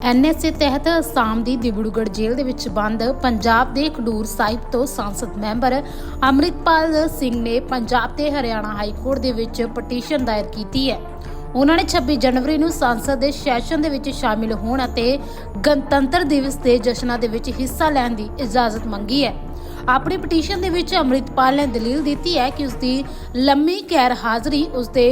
NSA ਤਹਿਤ ਅਸਾਮ ਦੀ ਦਿਬੜੂਗੜ੍ਹ ਜੇਲ੍ਹ ਦੇ ਵਿੱਚ ਬੰਦ ਪੰਜਾਬ ਦੇ ਖਡੂਰ ਸਾਹਿਬ ਤੋਂ ਸੰਸਦ ਮੈਂਬਰ ਅੰਮ੍ਰਿਤਪਾਲ ਸਿੰਘ ਨੇ ਪੰਜਾਬ ਤੇ ਹਰਿਆਣਾ ਹਾਈ ਕੋਰਟ ਦੇ ਵਿੱਚ ਪਟੀਸ਼ਨ ਦਾਇਰ ਕੀਤੀ ਹੈ। ਉਹਨਾਂ ਨੇ 26 ਜਨਵਰੀ ਨੂੰ ਸੰਸਦ ਦੇ ਸੈਸ਼ਨ ਦੇ ਵਿੱਚ ਸ਼ਾਮਿਲ ਹੋਣ ਅਤੇ ਗਣਤੰਤਰ ਦਿਵਸ ਦੇ ਜਸ਼ਨਾਂ ਦੇ ਵਿੱਚ ਹਿੱਸਾ ਲੈਣ ਦੀ ਇਜਾਜ਼ਤ ਮੰਗੀ ਹੈ। ਆਪਣੀ ਪਟੀਸ਼ਨ ਦੇ ਵਿੱਚ ਅੰਮ੍ਰਿਤਪਾਲ ਨੇ ਦਲੀਲ ਦਿੱਤੀ ਹੈ ਕਿ ਉਸ ਦੀ ਲੰਮੀ ਗੈਰ ਹਾਜ਼ਰੀ ਉਸ ਦੇ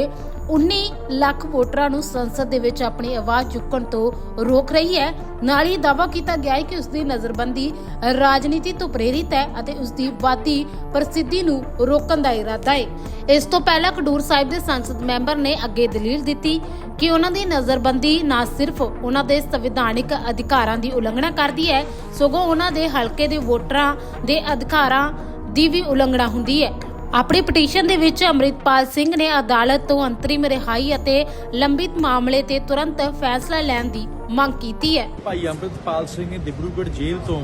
19 ਲੱਖ ਵੋਟਰਾਂ ਨੂੰ ਸੰਸਦ ਦੇ ਵਿੱਚ ਆਪਣੀ ਆਵਾਜ਼ ਚੁੱਕਣ ਤੋਂ ਰੋਕ ਰਹੀ ਹੈ। ਨਾਲ ਹੀ ਦਾਅਵਾ ਕੀਤਾ ਗਿਆ ਹੈ ਕਿ ਉਸ ਦੀ ਨਜ਼ਰਬੰਦੀ ਰਾਜਨੀਤੀ ਤੋਂ ਪ੍ਰੇਰਿਤ ਹੈ ਅਤੇ ਉਸ ਦੀ ਵਾਦੀ ਪ੍ਰਸਿੱਧੀ ਨੂੰ ਰੋਕਣ ਦਾ ਇਰਾਦਾ ਹੈ। ਇਸ ਤੋਂ ਪਹਿਲਾਂ ਖਡੂਰ ਸਾਹਿਬ ਦੇ ਸੰਸਦ ਮੈਂਬਰ ਨੇ ਅੱਗੇ ਦਲੀਲ ਦਿੱਤੀ ਕਿ ਉਹਨਾਂ ਦੀ ਨਜ਼ਰਬੰਦੀ ਨਾ ਸਿਰਫ ਉਹਨਾਂ ਦੇ ਸੰਵਿਧਾਨਿਕ ਅਧਿਕਾਰਾਂ ਦੀ ਉਲੰਘਣਾ ਕਰਦੀ ਹੈ, ਸਗੋਂ ਉਹਨਾਂ ਦੇ ਹਲਕੇ ਦੇ ਵੋਟਰਾਂ ਦੇ ਅਧਿਕਾਰਾਂ ਦੀ ਵੀ ਉਲੰਘਣਾ ਹੁੰਦੀ ਹੈ। ਆਪਣੀ ਪਟੀਸ਼ਨ ਦੇ ਵਿੱਚ ਅੰਮ੍ਰਿਤਪਾਲ ਸਿੰਘ ਨੇ ਅਦਾਲਤ ਤੋਂ ਅੰਤਰਿਮ ਰਿਹਾਈ ਅਤੇ ਲੰਬਿਤ ਮਾਮਲੇ ਤੇ ਤੁਰੰਤ ਫੈਸਲਾ ਲੈਣ ਦੀ ਮੰਗ ਕੀਤੀ ਹੈ। ਭਾਈ ਅੰਮ੍ਰਿਤਪਾਲ ਸਿੰਘ ਨੇ ਦਿਬਰੂਗੜ੍ਹ ਜੇਲ੍ਹ ਤੋਂ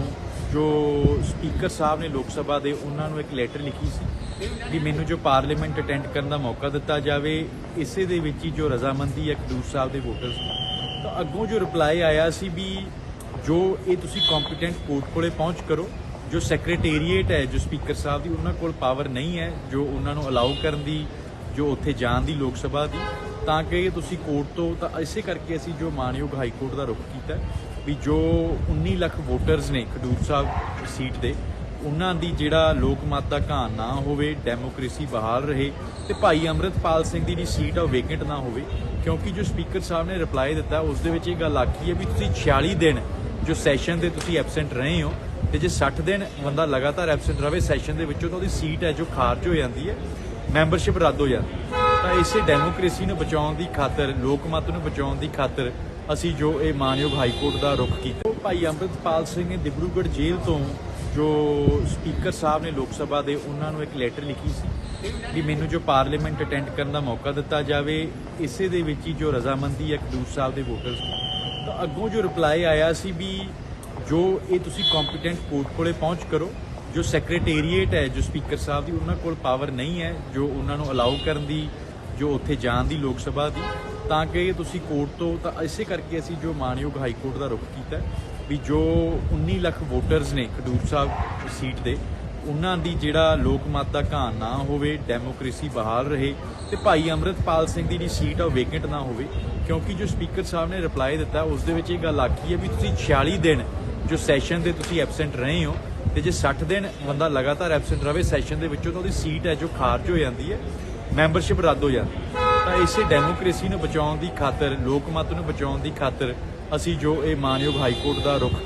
ਜੋ ਸਪੀਕਰ ਸਾਹਿਬ ਨੇ ਲੋਕ ਸਭਾ ਦੇ, ਉਹਨਾਂ ਨੂੰ ਇੱਕ ਲੈਟਰ ਲਿਖੀ ਸੀ ਵੀ ਮੈਨੂੰ ਜੋ ਪਾਰਲੀਮੈਂਟ ਅਟੈਂਡ ਕਰਨ ਦਾ ਮੌਕਾ ਦਿੱਤਾ ਜਾਵੇ, ਇਸੇ ਦੇ ਵਿੱਚ ਹੀ ਜੋ ਰਜ਼ਾਮੰਦੀ ਹੈ ਖਡੂਰ ਸਾਹਿਬ ਦੇ ਵੋਟਰਸ ਤਾਂ ਅੱਗੋਂ ਜੋ ਰਿਪਲਾਈ ਆਇਆ ਸੀ ਵੀ ਜੋ ਇਹ ਤੁਸੀਂ ਕੰਪੀਟੈਂਟ ਕੋਰਟ ਕੋਲੇ ਪਹੁੰਚ ਕਰੋ ਜੋ ਸੈਕਟਰੀਏਟ ਹੈ, ਜੋ ਸਪੀਕਰ ਸਾਹਿਬ ਦੀ, ਉਹਨਾਂ ਕੋਲ ਪਾਵਰ ਨਹੀਂ ਹੈ, ਜੋ ਉਹਨਾਂ ਨੂੰ ਅਲਾਉ ਕਰਨ ਦੀ, ਜੋ ਉੱਥੇ ਜਾਣ ਦੀ ਲੋਕ ਸਭਾ ਦੀ, ਤਾਂ ਕਿ ਤੁਸੀਂ ਕੋਰਟ ਤੋਂ, ਤਾਂ ਇਸੇ ਕਰਕੇ ਅਸੀਂ ਜੋ ਮਾਨਯੋਗ ਹਾਈ ਕੋਰਟ ਦਾ ਰੁਖ ਕੀਤਾ ਵੀ ਜੋ 19 ਲੱਖ ਵੋਟਰਸ ਨੇ ਖਡੂਰ ਸਾਹਿਬ ਸੀਟ ਦੇ, ਉਹਨਾਂ ਦੀ ਜਿਹੜਾ ਲੋਕ ਮਤ ਦਾ ਘਾਣ ਨਾ ਹੋਵੇ ਡੈਮੋਕ੍ਰੇਸੀ ਬਹਾਲ ਰਹੇ, ਤੇ ਭਾਈ ਅੰਮ੍ਰਿਤਪਾਲ ਸਿੰਘ ਦੀ ਜਿਹੜੀ ਸੀਟ ਆ, ਉਹ ਵੇਕੈਂਟ ਨਾ ਹੋਵੇ, ਕਿਉਂਕਿ ਜੋ ਸਪੀਕਰ ਸਾਹਿਬ ਨੇ ਰਿਪਲਾਈ ਦਿੱਤਾ, ਉਸ ਦੇ ਵਿੱਚ ਇਹ ਗੱਲ ਆਖੀ ਹੈ ਵੀ ਤੁਸੀਂ 46 ਦਿਨ ਜੋ ਸੈਸ਼ਨ ਦੇ ਤੁਸੀਂ ਐਬਸੈਂਟ ਰਹੇ ਹੋ, ਤੇ ਜੇ 60 ਦਿਨ ਬੰਦਾ ਲਗਾਤਾਰ ਐਬਸੈਂਟ ਰਵੇ ਸੈਸ਼ਨ ਦੇ ਵਿੱਚੋਂ ਤਾਂ ਉਹਦੀ ਸੀਟ ਹੈ ਜੋ ਖਾਰਜ ਹੋ ਜਾਂਦੀ ਹੈ ਮੈਂਬਰਸ਼ਿਪ ਰੱਦ ਹੋ ਜਾਂਦੀ ਤਾਂ ਇਸੇ ਡੈਮੋਕ੍ਰੇਸੀ ਨੂੰ ਬਚਾਉਣ ਦੀ ਖਾਤਰ ਲੋਕਮਤ ਨੂੰ ਬਚਾਉਣ ਦੀ ਖਾਤਰ ਅਸੀਂ ਜੋ ਇਹ ਮਾਨਯੋਗ ਹਾਈ ਕੋਰਟ ਦਾ ਰੁਖ ਕੀਤਾ। ਭਾਈ ਅੰਮ੍ਰਿਤਪਾਲ ਸਿੰਘ ਨੇ ਦਿਬਰੂਗੜ੍ਹ ਜੇਲ੍ਹ ਤੋਂ ਜੋ ਸਪੀਕਰ ਸਾਹਿਬ ਨੇ ਲੋਕ ਸਭਾ ਦੇ, ਉਹਨਾਂ ਨੂੰ ਇੱਕ ਲੈਟਰ ਲਿਖੀ ਸੀ ਵੀ ਮੈਨੂੰ ਜੋ ਪਾਰਲੀਮੈਂਟ ਅਟੈਂਡ ਕਰਨ ਦਾ ਮੌਕਾ ਦਿੱਤਾ ਜਾਵੇ, ਇਸੇ ਦੇ ਵਿੱਚ ਹੀ ਜੋ ਰਜ਼ਾਮੰਦੀ ਹੈ ਖਡੂਰ ਸਾਹਿਬ ਦੇ ਵੋਟਰਸ ਤਾਂ ਅੱਗੋਂ ਜੋ ਰਿਪਲਾਈ ਆਇਆ ਸੀ ਵੀ ਜੋ ਇਹ ਤੁਸੀਂ ਕੰਪੀਟੈਂਟ ਕੋਰਟ ਕੋਲੇ ਪਹੁੰਚ ਕਰੋ, ਜੋ ਸੈਕਟਰੀਏਟ ਹੈ, ਜੋ ਸਪੀਕਰ ਸਾਹਿਬ ਦੀ, ਉਹਨਾਂ ਕੋਲ ਪਾਵਰ ਨਹੀਂ ਹੈ, ਜੋ ਉਹਨਾਂ ਨੂੰ ਅਲਾਉ ਕਰਨ ਦੀ, ਜੋ ਉੱਥੇ ਜਾਣ ਦੀ ਲੋਕ ਸਭਾ ਦੀ, ਤਾਂ ਕਿ ਤੁਸੀਂ ਕੋਰਟ ਤੋਂ, ਤਾਂ ਇਸੇ ਕਰਕੇ ਅਸੀਂ ਜੋ ਮਾਨਯੋਗ ਹਾਈ ਕੋਰਟ ਦਾ ਰੁਖ ਕੀਤਾ ਵੀ ਜੋ 19 ਲੱਖ ਵੋਟਰਸ ਨੇ ਖਡੂਰ ਸਾਹਿਬ ਸੀਟ ਦੇ ਉਹਨਾਂ ਦੀ ਜਿਹੜਾ ਲੋਕ ਮਤ ਦਾ ਘਾਣ ਨਾ ਹੋਵੇ ਡੈਮੋਕ੍ਰੇਸੀ ਬਹਾਲ ਰਹੇ ਤੇ ਭਾਈ ਅੰਮ੍ਰਿਤਪਾਲ ਸਿੰਘ ਦੀ ਜਿਹੜੀ ਸੀਟ ਆ ਉਹ ਵੇਕੈਂਟ ਨਾ ਹੋਵੇ, ਕਿਉਂਕਿ ਜੋ ਸਪੀਕਰ ਸਾਹਿਬ ਨੇ ਰਿਪਲਾਈ ਦਿੱਤਾ, ਉਸ ਦੇ ਵਿੱਚ ਇਹ ਗੱਲ ਆਖੀ ਹੈ ਵੀ ਤੁਸੀਂ 46 ਦਿਨ ਜੋ ਸੈਸ਼ਨ ਦੇ ਤੁਸੀਂ ਐਬਸੈਂਟ ਰਹੇ ਹੋ ਤੇ ਜੇ 60 ਦਿਨ ਬੰਦਾ ਲਗਾਤਾਰ ਐਬਸੈਂਟ ਰਹੇ ਸੈਸ਼ਨ ਦੇ ਵਿੱਚੋਂ ਤਾਂ ਉਹਦੀ ਸੀਟ ਹੈ ਜੋ ਖਾਰਜ ਹੋ ਜਾਂਦੀ ਹੈ ਮੈਂਬਰਸ਼ਿਪ ਰੱਦ ਹੋ ਜਾਂਦੀ ਤਾਂ ਇਸੇ ਡੈਮੋਕ੍ਰੇਸੀ ਨੂੰ ਬਚਾਉਣ ਦੀ ਖਾਤਰ, ਲੋਕਮਤ ਨੂੰ ਬਚਾਉਣ ਦੀ ਖਾਤਰ ਅਸੀਂ ਜੋ ਇਹ ਮਾਨਯੋਗ ਹਾਈ ਕੋਰਟ ਦਾ ਰੁਖ